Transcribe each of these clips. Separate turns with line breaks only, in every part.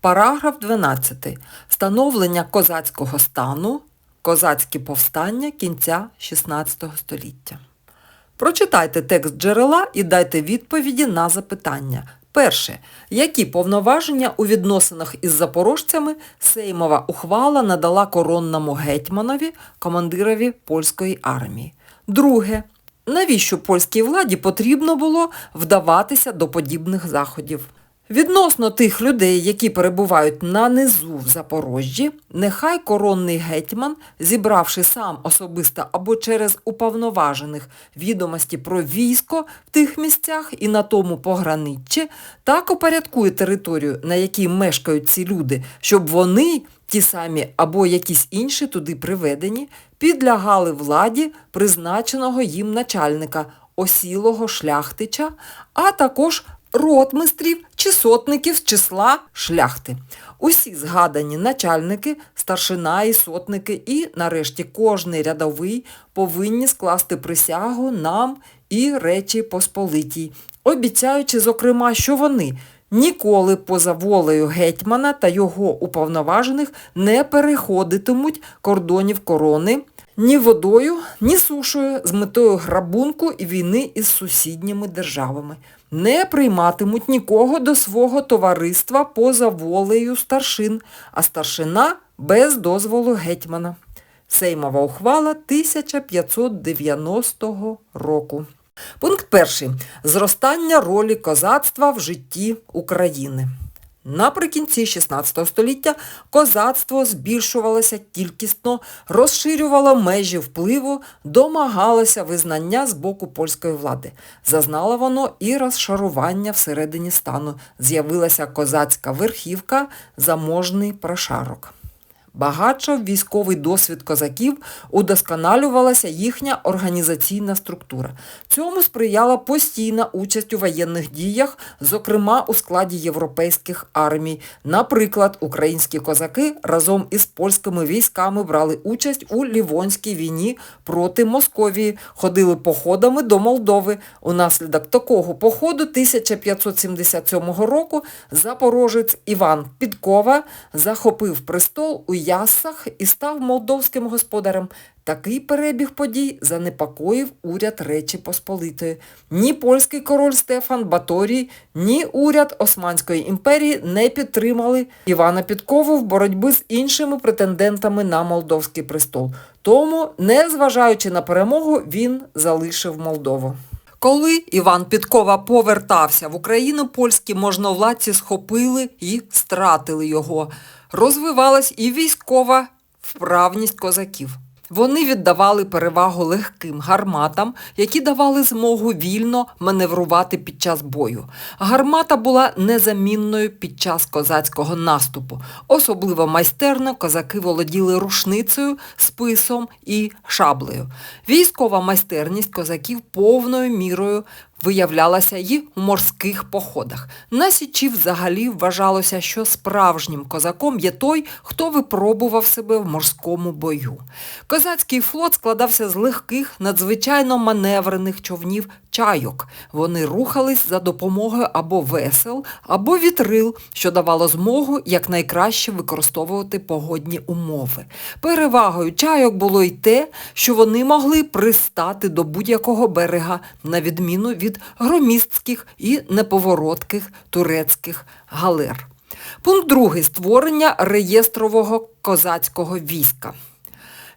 Параграф 12. Встановлення козацького стану. Козацькі повстання кінця XVI століття. Прочитайте текст джерела і дайте відповіді на запитання. Перше. Які повноваження у відносинах із запорожцями Сеймова ухвала надала коронному гетьманові, командирові польської армії? Друге. Навіщо польській владі потрібно було вдаватися до подібних заходів? Відносно тих людей, які перебувають на низу в Запорожжі, нехай коронний гетьман, зібравши сам особисто або через уповноважених відомості про військо в тих місцях і на тому пограниччі, так опорядкує територію, на якій мешкають ці люди, щоб вони, ті самі або якісь інші туди приведені, підлягали владі призначеного їм начальника, осілого шляхтича, а також ротмистрів чи сотників з числа шляхти. Усі згадані начальники, старшина і сотники, і, нарешті, кожний рядовий повинні скласти присягу нам і Речі Посполитій, обіцяючи, зокрема, що вони ніколи поза волею гетьмана та його уповноважених не переходитимуть кордонів корони ні водою, ні сушою з метою грабунку і війни із сусідніми державами. Не прийматимуть нікого до свого товариства поза волею старшин, а старшина без дозволу гетьмана. Сеймова ухвала 1590 року. Пункт перший. Зростання ролі козацтва в житті України. Наприкінці XVI століття козацтво збільшувалося кількісно, розширювало межі впливу, домагалося визнання з боку польської влади. Зазнало воно і розшарування всередині стану. З'явилася козацька верхівка, заможний прошарок. Багаче військовий досвід козаків удосконалювалася їхня організаційна структура. Цьому сприяла постійна участь у воєнних діях, зокрема у складі європейських армій. Наприклад, українські козаки разом із польськими військами брали участь у Лівонській війні проти Московії, ходили походами до Молдови. Унаслідок такого походу 1577 року запорожець Іван Підкова захопив престол у Яссах і став молдовським господарем. Такий перебіг подій занепокоїв уряд Речі Посполитої. Ні польський король Стефан Баторій, ні уряд Османської імперії не підтримали Івана Підкову в боротьбі з іншими претендентами на молдовський престол. Тому, незважаючи на перемогу, він залишив Молдову. Коли Іван Підкова повертався в Україну, польські можновладці схопили і стратили його. Розвивалась і військова вправність козаків. Вони віддавали перевагу легким гарматам, які давали змогу вільно маневрувати під час бою. Гармата була незамінною під час козацького наступу. Особливо майстерно козаки володіли рушницею, списом і шаблею. Військова майстерність козаків повною мірою виявлялася і у морських походах. На Січі взагалі вважалося, що справжнім козаком є той, хто випробував себе в морському бою. Козацький флот складався з легких, надзвичайно маневрених човнів чайок. Вони рухались за допомогою або весел, або вітрил, що давало змогу якнайкраще використовувати погодні умови. Перевагою чайок було й те, що вони могли пристати до будь-якого берега, на відміну від громістких і неповоротких турецьких галер. Пункт другий створення реєстрового козацького війська.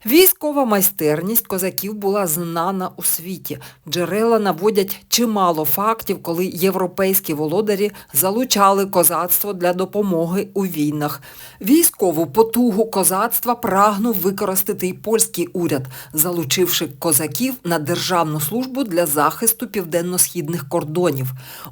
Військова майстерність козаків була знана у світі. Джерела наводять чимало фактів, коли європейські володарі залучали козацтво для допомоги у війнах. Військову потугу козацтва прагнув використати й польський уряд, залучивши козаків на державну службу для захисту південно-східних кордонів.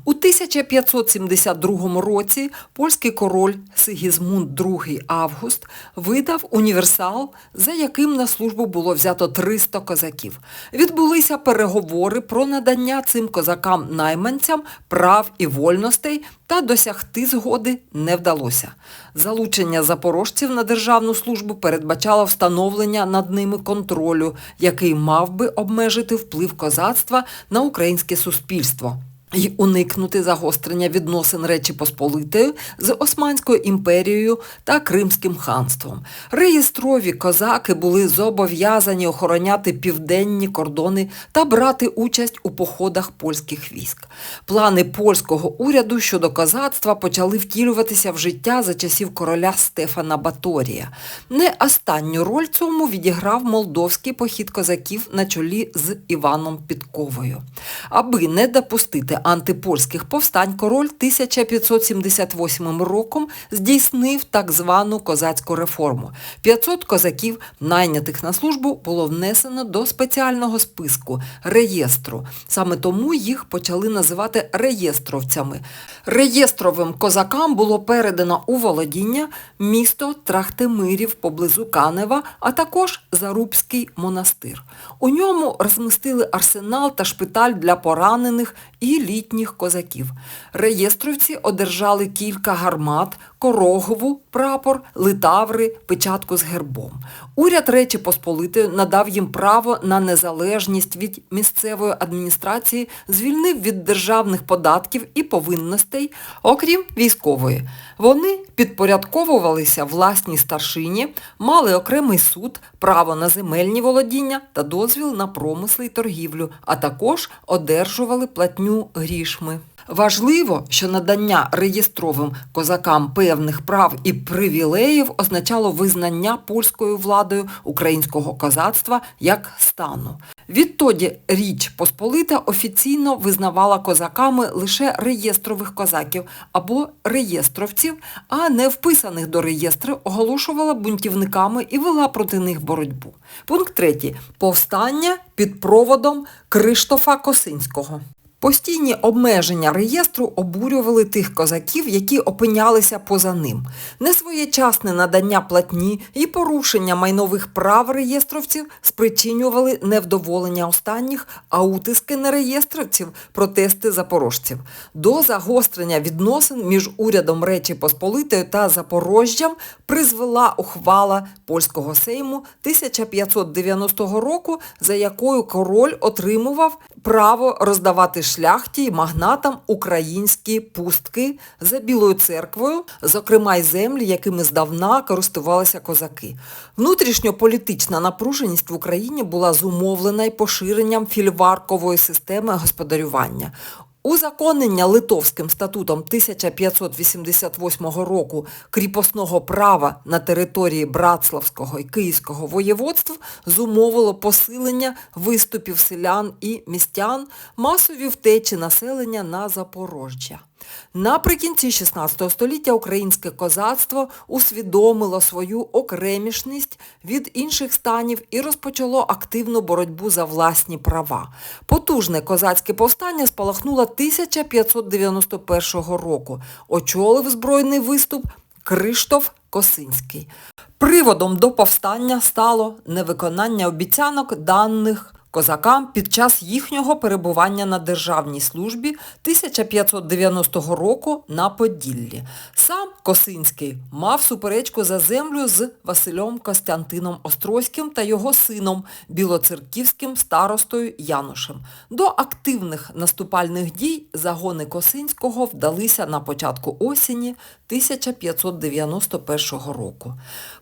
У 1572 році польський король Сигізмунд II Август видав універсал, за яким на службу було взято 300 козаків. Відбулися переговори про надання цим козакам-найманцям прав і вольностей, та досягти згоди не вдалося. Залучення запорожців на державну службу передбачало встановлення над ними контролю, який мав би обмежити вплив козацтва на українське суспільство. Й уникнути загострення відносин Речі Посполитої з Османською імперією та Кримським ханством. Реєстрові козаки були зобов'язані охороняти південні кордони та брати участь у походах польських військ. Плани польського уряду щодо козацтва почали втілюватися в життя за часів короля Стефана Баторія. Не останню роль цьому відіграв молдовський похід козаків на чолі з Іваном Підковою. Аби не допустити антипольських повстань, король 1578 роком здійснив так звану козацьку реформу. 500 козаків, найнятих на службу, було внесено до спеціального списку реєстру. Саме тому їх почали називати реєстровцями. Реєстровим козакам було передано у володіння місто Трахтимирів поблизу Канева, а також Зарубський монастир. У ньому розмістили арсенал та шпиталь для поранених і літніх козаків. Реєстровці одержали кілька гармат, корогову, прапор, литаври, печатку з гербом. Уряд Речі Посполитої надав їм право на незалежність від місцевої адміністрації, звільнив від державних податків і повинностей, окрім військової. Вони підпорядковувалися власній старшині, мали окремий суд, право на земельні володіння та дозвіл на промисли й торгівлю, а також одержували платню грішми. Важливо, що надання реєстровим козакам певних прав і привілеїв означало визнання польською владою українського козацтва як стану. Відтоді Річ Посполита офіційно визнавала козаками лише реєстрових козаків або реєстровців, а не вписаних до реєстру оголошувала бунтівниками і вела проти них боротьбу. Пункт 3. Повстання під проводом Криштофа Косинського. Постійні обмеження реєстру обурювали тих козаків, які опинялися поза ним. Несвоєчасне надання платні і порушення майнових прав реєстровців спричинювали невдоволення останніх, а утиски нереєстровців – протести запорожців. До загострення відносин між урядом Речі Посполитої та Запорожжям призвела ухвала польського сейму 1590 року, за якою король отримував право роздавати шляхті й магнатам українські пустки за Білою церквою, зокрема й землі, якими здавна користувалися козаки. Внутрішньополітична напруженість в Україні була зумовлена й поширенням фільваркової системи господарювання. Узаконення Литовським статутом 1588 року кріпосного права на території Братславського і Київського воєводств зумовило посилення виступів селян і містян, масові втечі населення на Запорожжя. Наприкінці 16 століття українське козацтво усвідомило свою окремішність від інших станів і розпочало активну боротьбу за власні права. Потужне козацьке повстання спалахнуло 1591 року. Очолив збройний виступ Криштоф Косинський. Приводом до повстання стало невиконання обіцянок даних козакам під час їхнього перебування на державній службі 1590 року на Поділлі. Сам Косинський мав суперечку за землю з Василем Костянтином Острозьким та його сином, білоцерківським старостою Янушем. До активних наступальних дій загони Косинського вдалися на початку осені 1591 року.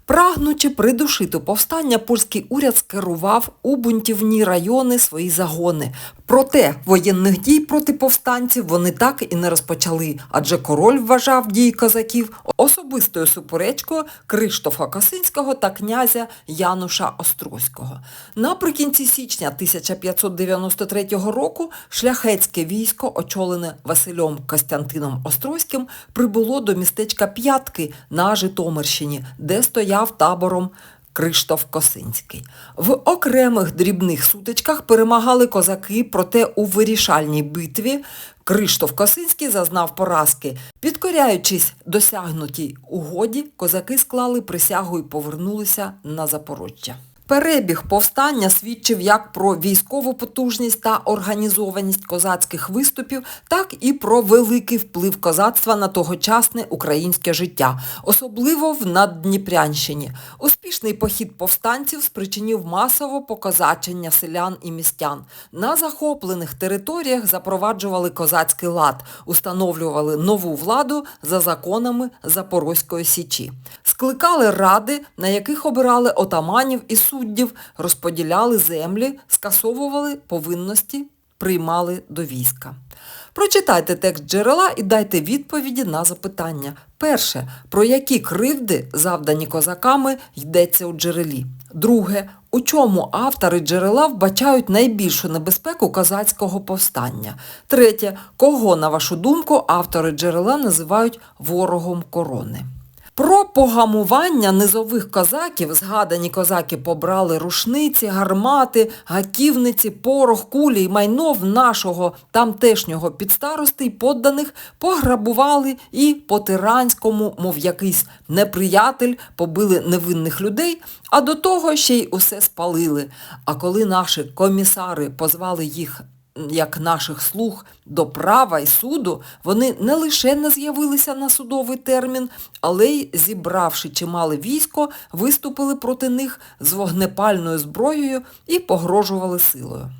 Прагнучи придушити повстання, польський уряд скерував у бунтівні райони свої загони. Проте воєнних дій проти повстанців вони так і не розпочали, адже король вважав дії козаків особистою суперечкою Криштофа Косинського та князя Януша Острозького. Наприкінці січня 1593 року шляхетське військо, очолене Василем Костянтином Острозьким, прибуло до містечка П'ятки на Житомирщині, де стояв табором Криштоф Косинський. В окремих дрібних сутичках перемагали козаки, проте у вирішальній битві Криштоф Косинський зазнав поразки. Підкоряючись досягнутій угоді, козаки склали присягу і повернулися на Запорожжя. Перебіг повстання свідчив як про військову потужність та організованість козацьких виступів, так і про великий вплив козацтва на тогочасне українське життя, особливо в Наддніпрянщині. Успішний похід повстанців спричинив масове покозачення селян і містян. На захоплених територіях запроваджували козацький лад, установлювали нову владу за законами Запорозької січі. Скликали ради, на яких обирали отаманів і суддів, розподіляли землі, скасовували повинності, приймали до війська. Прочитайте текст джерела і дайте відповіді на запитання. Перше, про які кривди, завдані козаками, йдеться у джерелі. Друге, у чому автори джерела вбачають найбільшу небезпеку козацького повстання. Третє, кого, на вашу думку, автори джерела називають ворогом корони. Про погамування низових козаків згадані козаки побрали рушниці, гармати, гаківниці, порох, кулі й майно в нашого тамтешнього підстарости й подданих пограбували і по тиранському, мов якийсь неприятель, побили невинних людей, а до того ще й усе спалили. А коли наші комісари позвали їх як наших слуг до права й суду, вони не лише не з'явилися на судовий термін, але й, зібравши чимале військо, виступили проти них з вогнепальною зброєю і погрожували силою.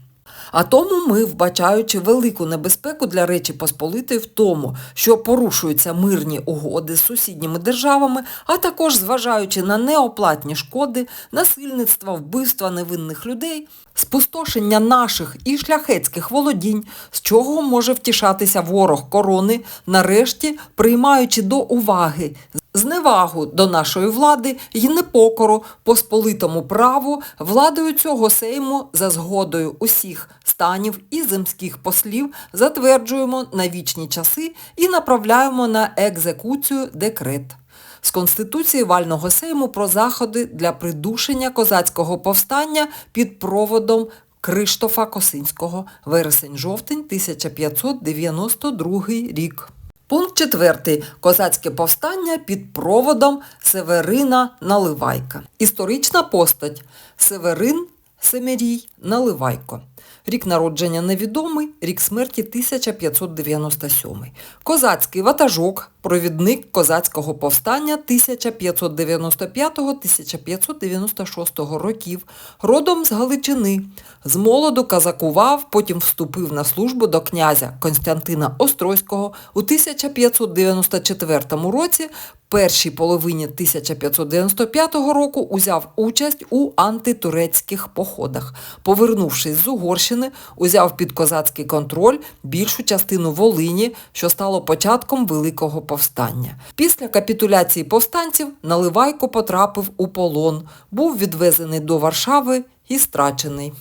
А тому ми, вбачаючи велику небезпеку для Речі Посполитої в тому, що порушуються мирні угоди з сусідніми державами, а також зважаючи на неоплатні шкоди, насильництва, вбивства невинних людей, спустошення наших і шляхетських володінь, з чого може втішатися ворог корони, нарешті приймаючи до уваги зневагу до нашої влади й непокору посполитому праву владою цього сейму за згодою усіх станів і земських послів затверджуємо на вічні часи і направляємо на екзекуцію декрет. З Конституції Вального Сейму про заходи для придушення козацького повстання під проводом Криштофа Косинського вересень-жовтень 1592 рік. Пункт 4. Козацьке повстання під проводом Северина Наливайка. Історична постать Северин Семерій Наливайко. Рік народження невідомий, рік смерті 1597. Козацький ватажок, провідник козацького повстання 1595-1596 років, родом з Галичини. З молоду казакував, потім вступив на службу до князя Константина Острозького. У 1594 році першій половині 1595 року узяв участь у антитурецьких походах. Повернувшись з Угорщини, узяв під козацький контроль більшу частину Волині, що стало початком Великого повстання. Після капітуляції повстанців Наливайко потрапив у полон, був відвезений до Варшави і страчений.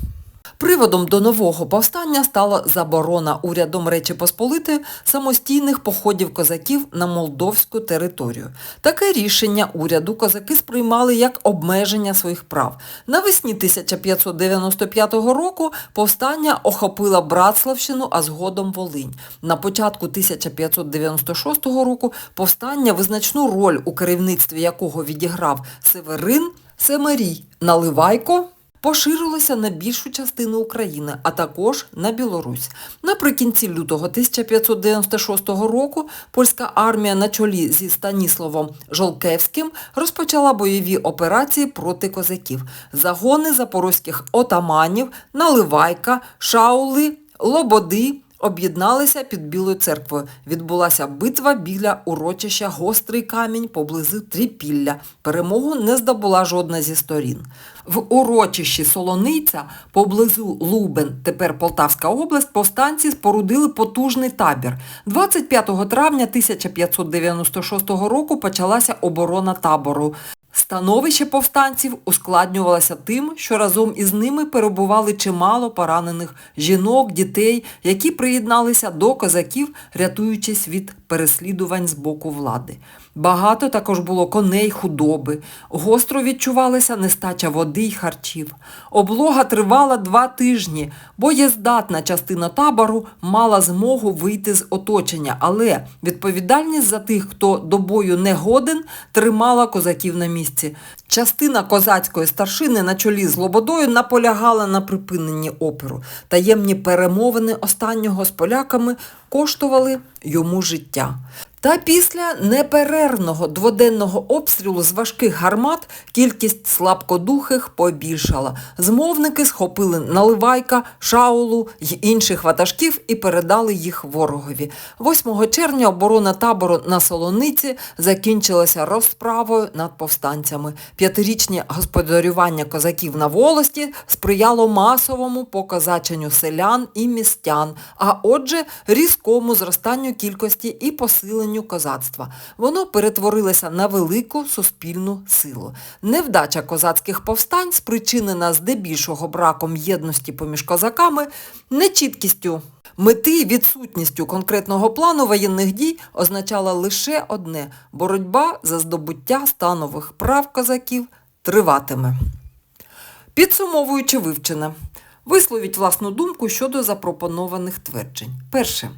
Приводом до нового повстання стала заборона урядом Речі Посполитої самостійних походів козаків на молдовську територію. Таке рішення уряду козаки сприймали як обмеження своїх прав. Навесні 1595 року повстання охопило Братславщину, а згодом Волинь. На початку 1596 року повстання, визначну роль у керівництві якого відіграв Северин, Семерій, Наливайко, поширилося на більшу частину України, а також на Білорусь. Наприкінці лютого 1596 року польська армія на чолі зі Станіславом Жолкевським розпочала бойові операції проти козаків. Загони запорозьких отаманів, Наливайка, Шаули, Лободи – об'єдналися під Білою церквою. Відбулася битва біля урочища Гострий камінь поблизу Трипілля. Перемогу не здобула жодна зі сторін. В урочищі Солониця поблизу Лубен, тепер Полтавська область, повстанці спорудили потужний табір. 25 травня 1596 року почалася оборона табору. Становище повстанців ускладнювалося тим, що разом із ними перебували чимало поранених жінок, дітей, які приєдналися до козаків, рятуючись від переслідувань з боку влади. Багато також було коней, худоби. Гостро відчувалася нестача води й харчів. Облога тривала два тижні. Боєздатна частина табору мала змогу вийти з оточення, але відповідальність за тих, хто до бою не годен, тримала козаків на місці. maliyeti Частина козацької старшини на чолі з Лободою наполягала на припиненні опору. Таємні перемовини останнього з поляками коштували йому життя. Та після неперервного дводенного обстрілу з важких гармат кількість слабкодухих побільшала. Змовники схопили наливайка, шаулу й інших ватажків і передали їх ворогові. 8 червня оборона табору на Солониці закінчилася розправою над повстанцями. П'ятирічне господарювання козаків на волості сприяло масовому покозаченню селян і містян, а отже, різкому зростанню кількості і посиленню козацтва. Воно перетворилося на велику суспільну силу. Невдача козацьких повстань, спричинена здебільшого браком єдності поміж козаками, нечіткістю Мети відсутністю конкретного плану воєнних дій означала лише одне – боротьба за здобуття станових прав козаків триватиме. Підсумовуючи вивчене, висловіть власну думку щодо запропонованих тверджень. Перше.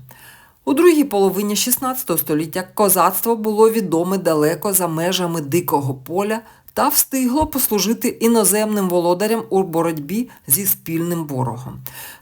У другій половині XVI століття козацтво було відоме далеко за межами дикого поля та встигло послужити іноземним володарям у боротьбі зі спільним ворогом.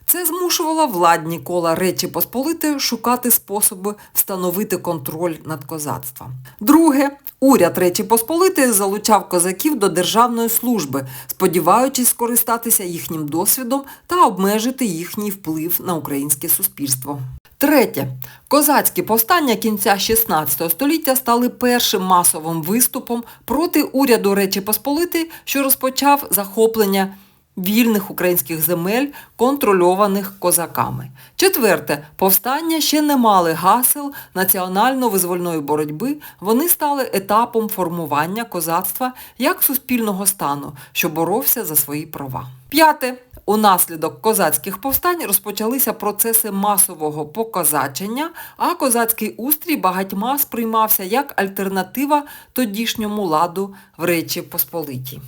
Це змушувало владні кола Речі Посполитої шукати способи встановити контроль над козацтвом. Друге, уряд Речі Посполитої залучав козаків до державної служби, сподіваючись скористатися їхнім досвідом та обмежити їхній вплив на українське суспільство. Третє. Козацькі повстання кінця XVI століття стали першим масовим виступом проти уряду Речі Посполитої, що розпочав захоплення вільних українських земель, контрольованих козаками. Четверте. Повстання ще не мали гасел національно-визвольної боротьби, вони стали етапом формування козацтва як суспільного стану, що боровся за свої права. П'яте. Унаслідок козацьких повстань розпочалися процеси масового покозачення, а козацький устрій багатьма сприймався як альтернатива тодішньому ладу в Речі Посполитій.